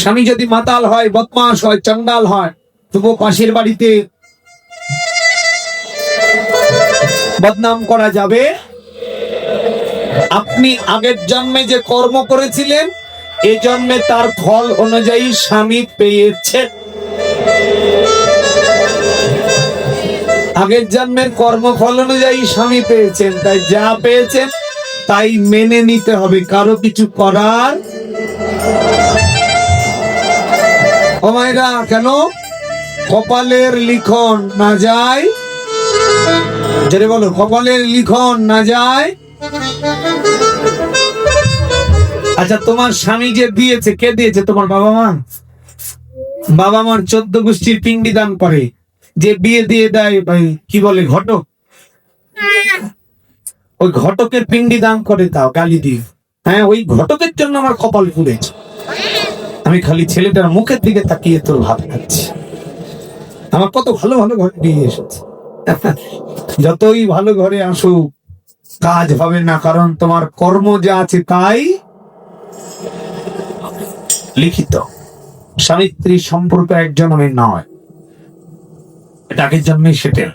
স্বামী যদি মাতাল হয় বদমাস হয় চন্ডাল হয় তবু পাশের বাড়িতে বদনাম করা যাবে? আপনি আগের জন্মে যে কর্ম করেছিলেন, এ জন্মে তার ফল অনুযায়ী স্বামী পেয়েছেন আগের জন্মের কর্মফল অনুযায়ী স্বামী পেয়েছেন, তাই যা পেয়েছেন, তাই মেনে নিতে হবে। কারও কিছু করার মায়েরা কেন? কপালের লিখন না যায়? যেটা বলো, কপালের লিখন না যায়? আচ্ছা তোমার স্বামী যে দিয়েছে, কে দিয়েছে তোমার বাবা মা? বাবা মার চোদ্দ গোষ্ঠীর পিণ্ডি দান করে। যে বিয়ে দিয়ে দেয় ভাই কি বলে, ঘটক? ওই ঘটকের পিণ্ডি দান করে দাও, গালি দিয়ে হ্যাঁ ওই ঘটকের জন্য আমার কপাল পুড়েছে আমি খালি ছেলেটার মুখের দিকে তাকিয়ে তোর ভাব খাচ্ছি। আমার কত ভালো ভালো ঘরে বিয়ে এসেছে। যতই ভালো ঘরে আসুক, কাজ হবে না, কারণ তোমার কর্ম যা আছে তাই লিখিত। স্বামী স্ত্রীর সম্পর্ক এক জন্মে নয়। এটা আগের জন্মে সেটেল।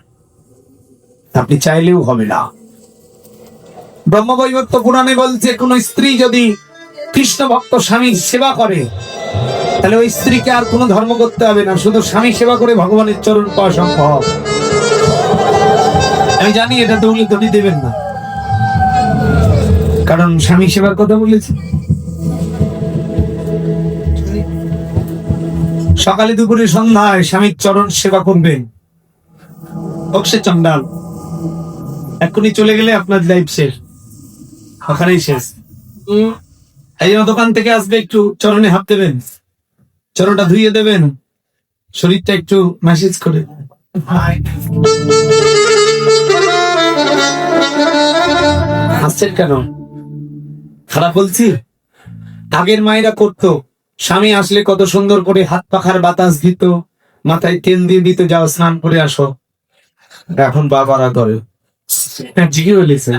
আপনি চাইলেও হবে না। ব্রহ্মবৈবত্য পুরাণে বলছে, কোন স্ত্রী যদি কৃষ্ণ ভক্ত স্বামীর সেবা করে তাহলে ওই স্ত্রীকে আর কোনো ধর্ম করতে হবে না, শুধু স্বামী সেবা করে ভগবানের চরণ পাওয়া সম্ভব। আমি জানি এটা দৌড়ে দড়ি দেবেন না। কারণ স্বামী সেবার কথা বলেছি। সকালে দুপুরে সন্ধ্যায় স্বামীর চরণ সেবা করবেন। অক্ষে চন্ডাল এক্ষুনি চলে গেলে আপনার লাইফ শেষ। ওখানেই শেষ। এই দোকান থেকে আসবে একটু চরণে হাত দেবেন। চরণটা ধুইয়ে দেবেন। শরীরটা একটু ম্যাসেজ করে হাসছেন কেন? খারাপ বলছি? আগের মায়েরা করতো। স্বামী আসলে কত সুন্দর করে হাত পাখার বাতাস দিত মাথায় তেল দিয়ে দিত যাও স্নান করে আসো। এখন বাবারা করে। হ্যাঁ, ঠিকই বলেছে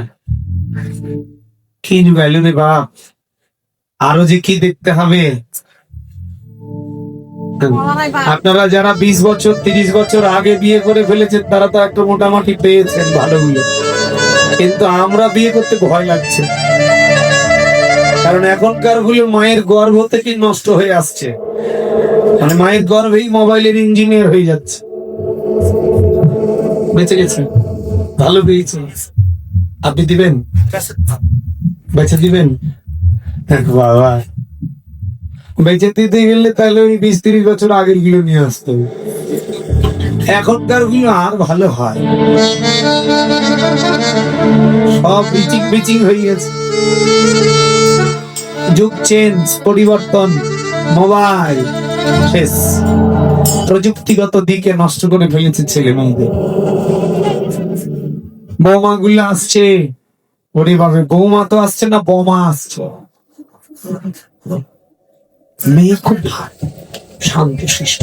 কি যুগাইল রে বাপ। আরও যে কি দেখতে হবে? আপনারা যারা বিশ বছর তিরিশ বছর আগে বিয়ে করে ফেলেছেন তারা তো একটা মোটামুটি পেয়েছেন ভালোগুলো। কিন্তু আমরা বিয়ে করতে ভয় লাগছে। কারণ এখনকারগুলো মায়ের গর্ভ থেকে নষ্ট হয়ে আসছে। মানে মায়ের গর্ভেই মোবাইলের ইঞ্জিনিয়ার হয়ে যাচ্ছে। বেঁচে গেছে। ভালো পেয়েছে। আপনি দিবেন? বেঁচে দিবেন? বাবা বেঁচে দিতে গেলে তাহলে ওই বিশ তিরিশ বছর আগেরগুলো নিয়ে আসতে এখনকারগুলো আর ভালো হয় সব বিচিং বিচিং হয়ে গেছে। যুগ চেঞ্জ পরিবর্তন মোবাইল শেষ। প্রযুক্তিগত দিকে নষ্ট করে ফেলেছে ছেলে মেয়েদের। বৌমা গুলো আসছে। ওরে বাবা বৌমা তো আসছে না, বোমা আসছে। মেয়ে খুব ভালো শান্ত শিষ্ট।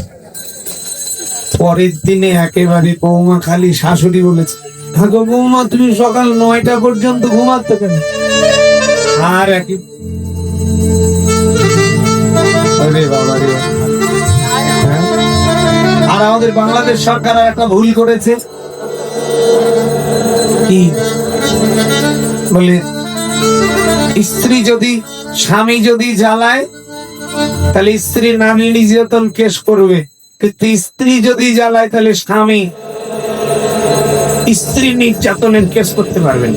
পরের দিনে একেবারে বৌমা খালি শাশুড়ি বলেছে থাকো বৌমা তুমি সকাল নয়টা পর্যন্ত ঘুমাতে কেন আর একই বাবা রে। হ্যাঁ? আর আমাদের বাংলাদেশ সরকার একটা ভুল করেছে। কি? বলে স্ত্রী যদি স্বামী যদি জ্বালায়, তাহলে স্ত্রী নারী নির্যাতন কেস করবে কিন্তু স্ত্রী যদি জ্বালায়, তাহলে স্বামী স্ত্রী নির্যাতনের কেস করতে পারবেন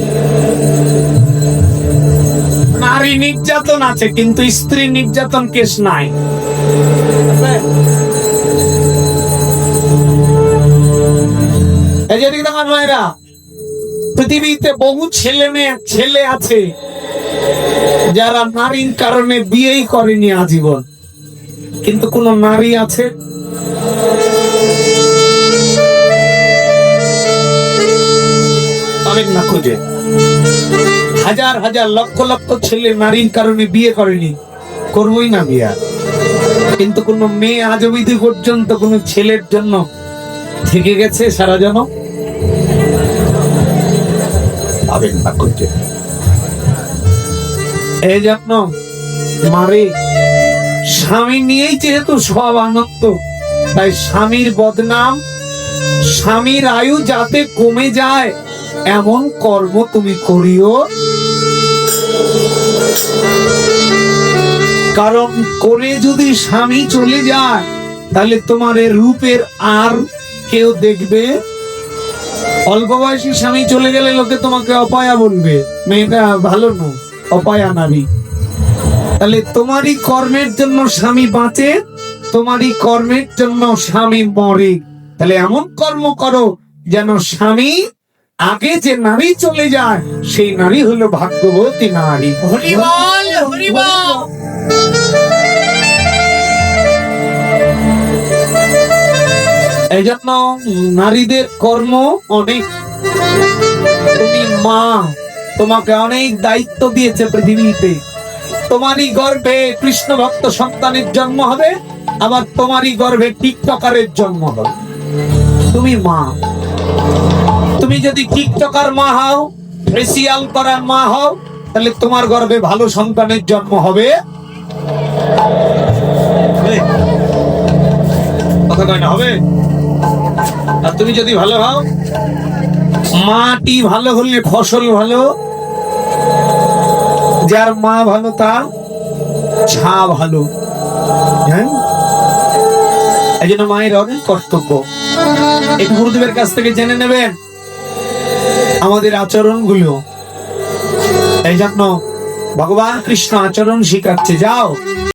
নারী নির্যাতন আছে, কিন্তু স্ত্রী নির্যাতন কেস নাই। পৃথিবীতে বহু ছেলে মেয়ে, ছেলে আছে। যারা নারীর কারণে বিয়েই করেনি আজীবন। কিন্তু কোন নারী আছে? পাবেন না খুঁজে। হাজার হাজার, লক্ষ লক্ষ ছেলে নারীর কারণে বিয়ে করেনি। করবই না বিয়ে কিন্তু কোন মেয়ে আজ অবধি পর্যন্ত কোন ছেলের জন্য থেকে গেছে সারা জন পাবেন না খুঁজে। এই জন্য মারে, স্বামী নিয়েই যেহেতু সব আনন্দ, তাই স্বামীর বদনাম, স্বামীর আয়ু যাতে কমে যায়, এমন কর্ম তুমি করিও। কারণ করে যদি স্বামী চলে যায়, তাহলে তোমার রূপের আর কেউ দেখবে? অল্প বয়সী স্বামী চলে গেলে লোকে তোমাকে অপয়া বলবে, মেয়েটা ভালো নয়। অপয়া নারী তাহলে তোমারই কর্মের জন্য স্বামী বাঁচে তোমারই কর্মের জন্য স্বামী মরে। তাহলে এমন কর্ম করো যেন স্বামী আগে যে নারী চলে যায় সেই নারী হলো ভাগ্যবতী নারী। হরিবল হরিবল এই জন্য নারীদের কর্ম অনেক। তুমি মা তোমাকে অনেক দায়িত্ব দিয়েছে পৃথিবীতে। তোমারই গর্ভে কৃষ্ণ ভক্ত সন্তানের জন্ম হবে, আবার তোমারই গর্ভে টিকটকারের জন্ম হবে। তুমি মা। তুমি যদি টিকটকার মা হও ফেসিয়াল করার মা হও, তাহলে তোমার গর্ভে ভালো সন্তানের জন্ম হবে? কথা কয় না, হবে? আর তুমি যদি ভালো হও, মাটি ভালো হলে ফসল ভালো যার মা ভালো তার ছা ভালো। হ্যাঁ? এই জন্য মায়ের অনেক কর্তব্য। এই গুরুদেবের কাছ থেকে জেনে নেবেন আমাদের আচরণগুলো এই জন্য ভগবান কৃষ্ণ আচরণ শিখাচ্ছে। যাও।